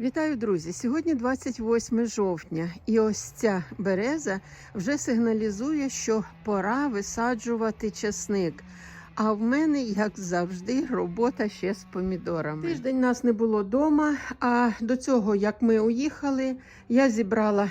Вітаю, друзі! Сьогодні 28 жовтня, і ось ця береза вже сигналізує, що пора висаджувати часник. А в мене, як завжди, робота ще з помідорами. Тиждень нас не було вдома. А до цього, як ми уїхали, я зібрала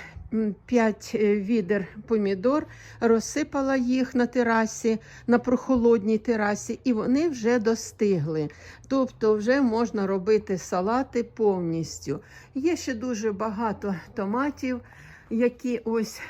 5 відер помідор, розсипала їх на терасі, на прохолодній терасі, і вони вже достигли. Тобто, вже можна робити салати повністю. Є ще дуже багато томатів, які ось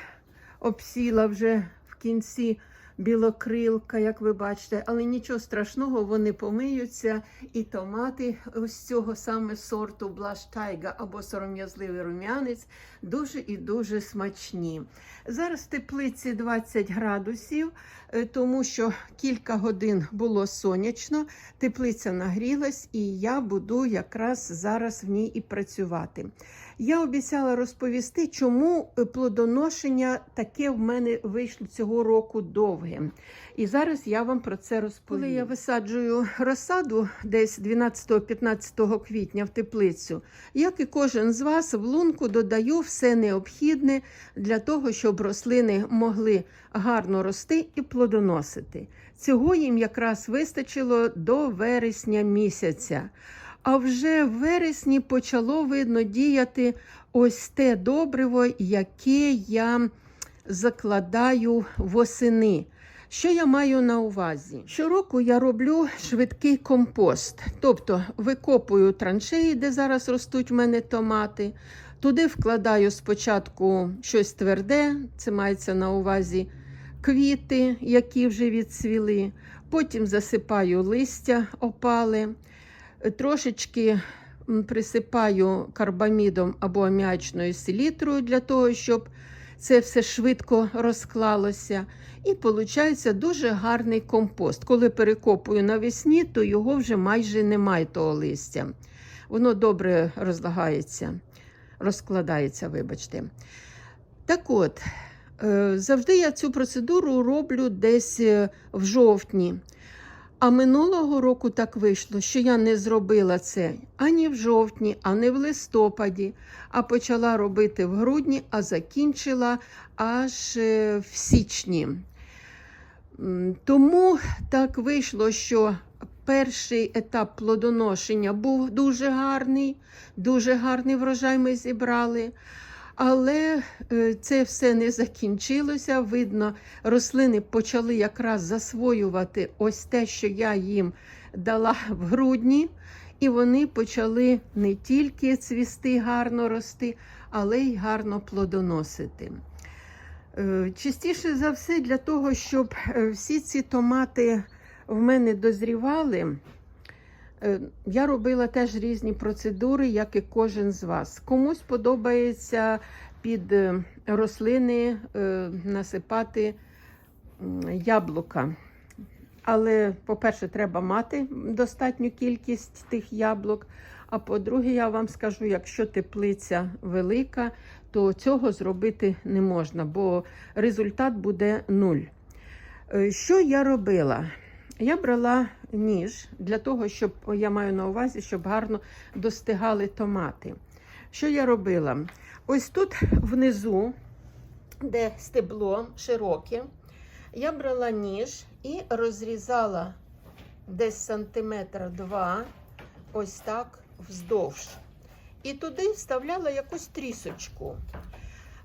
обсіла вже в кінці білокрилка, як ви бачите, але нічого страшного, вони помиються. І томати ось цього саме сорту блаштайга або сором'язливий рум'янець дуже і дуже смачні. Зараз в теплиці 20 градусів, е, тому що кілька годин було сонячно, теплиця нагрілась, і я буду якраз зараз в ній і працювати. Я обіцяла розповісти, чому е, плодоношення таке в мене вийшло цього року довге. І зараз я вам про це розповім. Коли я висаджую розсаду десь 12-15 квітня в теплицю, як і кожен з вас, в лунку додаю все необхідне для того, щоб рослини могли гарно рости і плодоносити. Цього їм якраз вистачило до вересня місяця. А вже в вересні почало видно діяти ось те добриво, яке я закладаю восени. Що я маю на увазі? Щороку я роблю швидкий компост, тобто викопую траншеї, де зараз ростуть в мене томати. Туди вкладаю спочатку щось тверде, це мається на увазі квіти, які вже відцвіли. Потім засипаю листя опали, трошечки присипаю карбамідом або аміачною селітрою для того, щоб це все швидко розклалося. І виходить дуже гарний компост. Коли перекопую навесні, то його вже майже немає того листя. Воно добре розлагається, розкладається, вибачте. Так от, завжди я цю процедуру роблю десь е, в жовтні. А минулого року так вийшло, що я не зробила це ані в жовтні, ані в листопаді, а почала робити в грудні, а закінчила аж е, в січні. Тому так вийшло, що перший етап плодоношення був дуже гарний, дуже гарний врожай ми зібрали. Але е, це все не закінчилося. Видно, рослини почали якраз засвоювати ось те, що я їм дала в грудні, і вони почали не тільки цвісти, гарно рости, але й гарно плодоносити. Е, частіше за все, для того, щоб е, всі ці томати в мене дозрівали. Я робила теж різні процедури, як і кожен з вас. Комусь подобається під рослини насипати яблука. Але, по-перше, треба мати достатню кількість тих яблук. А по-друге, я вам скажу, якщо теплиця велика, то цього зробити не можна, бо результат буде нуль. Що я робила? Я брала ніж для того, щоб я маю на увазі, щоб гарно достигали томати. Що я робила? Ось тут внизу, де стебло широке, я брала ніж і розрізала десь сантиметра два, ось так вздовж. І туди вставляла якусь трісочку.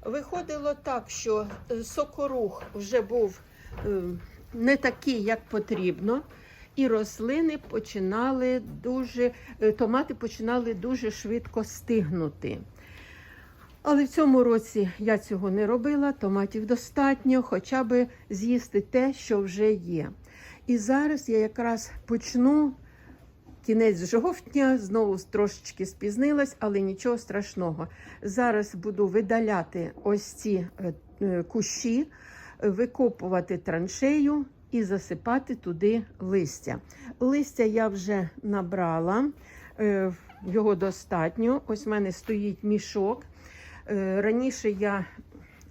Виходило так, що сокорух вже був не такий, як потрібно. І рослини починали дуже, томати починали дуже швидко стигнути. Але в цьому році я цього не робила, томатів достатньо, хоча б з'їсти те, що вже є. І зараз я якраз почну кінець жовтня, знову трошечки спізнилась, але нічого страшного. Зараз буду видаляти ось ці кущі, викопувати траншею і засипати туди листя. Листя я вже набрала, його достатньо. Ось в мене стоїть мішок. Раніше я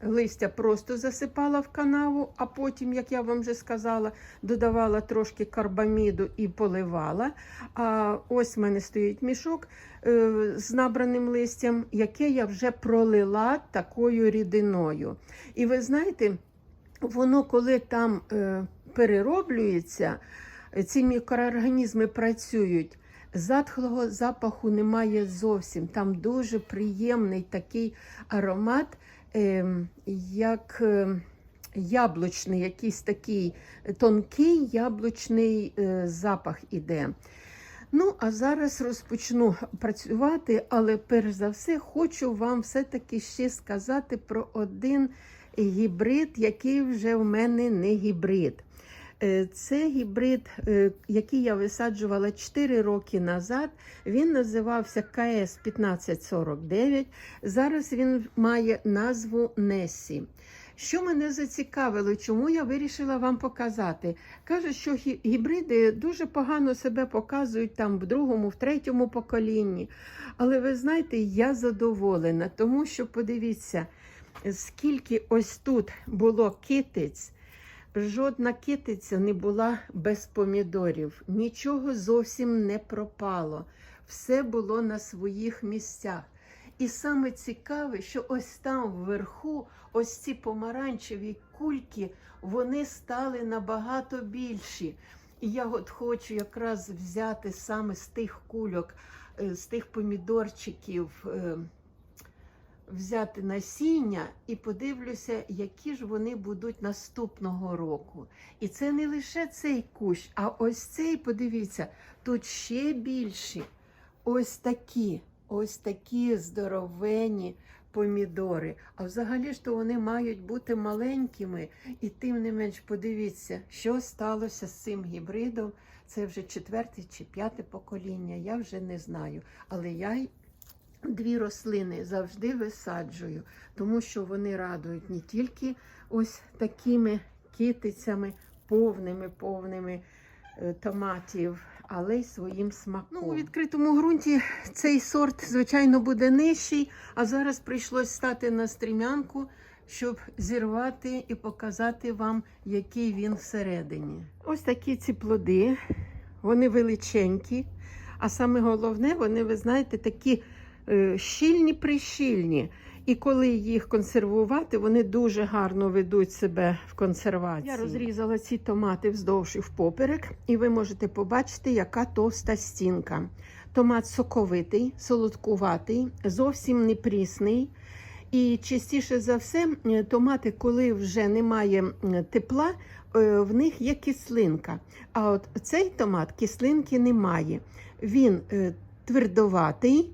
листя просто засипала в канаву, а потім, як я вам вже сказала, додавала трошки карбаміду і поливала. А ось в мене стоїть мішок е, з набраним листям, яке я вже пролила такою рідиною. І ви знаєте, воно коли там е, перероблюється, ці мікроорганізми працюють. Затхлого запаху немає зовсім. Там дуже приємний такий аромат, е, як е, яблучний, якийсь такий тонкий яблучний е, запах іде. Ну, а зараз розпочну працювати, але перш за все хочу вам все-таки ще сказати про один гібрид, який вже в мене не гібрид. Е, Це гібрид, е, який я висаджувала 4 роки назад. Він називався КС 1549. Зараз він має назву Несі. Що мене зацікавило, чому я вирішила вам показати? Кажуть, що гібриди дуже погано себе показують там в другому, в третьому поколінні. Але ви знаєте, я задоволена, тому що подивіться, скільки ось тут було китиць. Жодна китиця не була без помідорів, нічого зовсім не пропало. Все було на своїх місцях. І саме цікаве, що ось там вверху, ось ці помаранчеві кульки, вони стали набагато більші. І я от хочу якраз взяти саме з тих кульок, е, з тих помідорчиків. Взяти насіння і подивлюся, які ж вони будуть наступного року. І це не лише цей кущ, а ось цей, подивіться, тут ще більші. Ось такі, ось такі здоровенні помідори. А взагалі ж то вони мають бути маленькими. І тим не менш, подивіться, що сталося з цим гібридом. Це вже четверте чи п'яте покоління, я вже не знаю. Але я дві рослини завжди висаджую, тому що вони радують не тільки ось такими китицями, повними, повними е, томатів, але й своїм смаком. Ну, у відкритому ґрунті цей сорт, звичайно, буде нижчий, а зараз прийшлось стати на стрімянку, щоб зірвати і показати вам, який він всередині. Ось такі ці плоди, вони величенькі, а саме головне, вони, ви знаєте, такі щільні прищільні. І коли їх консервувати, вони дуже гарно ведуть себе в консервації. Я розрізала ці томати вздовж і впоперек, і ви можете побачити, яка товста стінка. Томат соковитий, солодкуватий, зовсім не прісний. І частіше за все, е, томати, коли вже немає тепла, е, в них є кислинка. А от цей томат кислинки немає. Він е, твердоватий,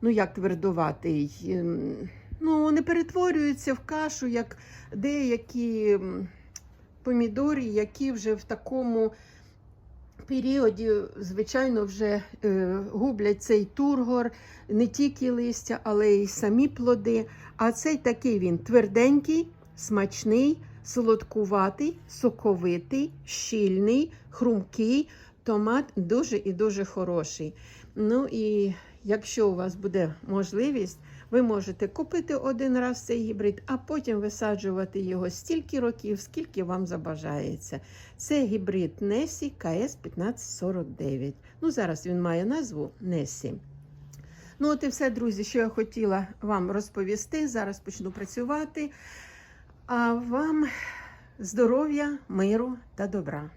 ну як твердоватий, ем, ну не перетворюється в кашу, як деякі помідори, які вже в такому періоді, звичайно, вже е, гублять цей тургор, не тільки листя, але й самі плоди. А цей такий він тверденький, смачний, солодкуватий, соковитий, щільний, хрумкий. Томат дуже і дуже хороший. Ну і якщо у вас буде можливість, ви можете купити один раз цей гібрид, а потім висаджувати його стільки років, скільки вам забажається. Це гібрид Несі КС 1549. Ну, зараз він має назву Несі. Ну, от і все, друзі, що я хотіла вам розповісти. Зараз почну працювати. А вам здоров'я, миру та добра.